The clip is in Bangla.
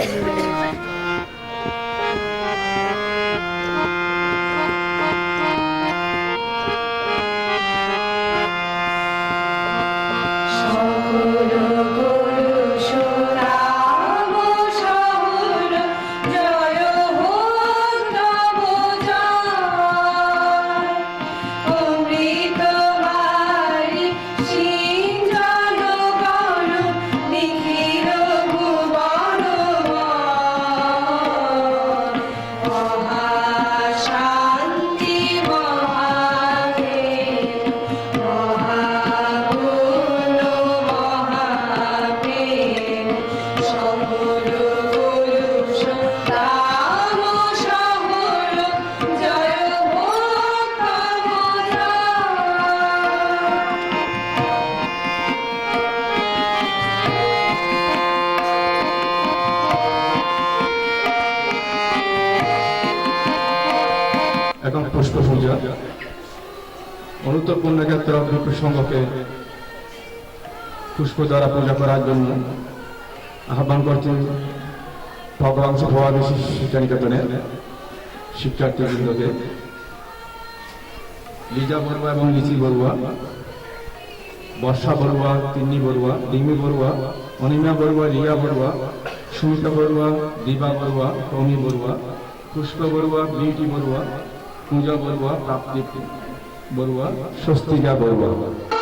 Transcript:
opportunity. পুষ্প পূজা। অনুত্তর পুণ্যক্ষেত্র বিপুল সংঘকে পুষ্প দ্বারা পূজা করার জন্য আহ্বান করছেন ভগবান সভাবেশী শিক্ষা নিকেতনের শিক্ষার্থীবৃন্দকে। লিজা বড়ুয়া এবং লিচি বড়ুয়া, বর্ষা বড়ুয়া, তিন্নি বড়ুয়া ডিমি বড়ুয়া, অনিমা বড়ুয়া, রিয়া বড়ুয়া, সুমিতা বড়ুয়া দিবা বড়ুয়া, কমি বড়ুয়া, পুষ্প বড়ুয়া, বিউটি বড়ুয়া পূজা বড়ুয়া প্রাপ্তি বড়ুয়া স্বস্তিকা বড়ুয়া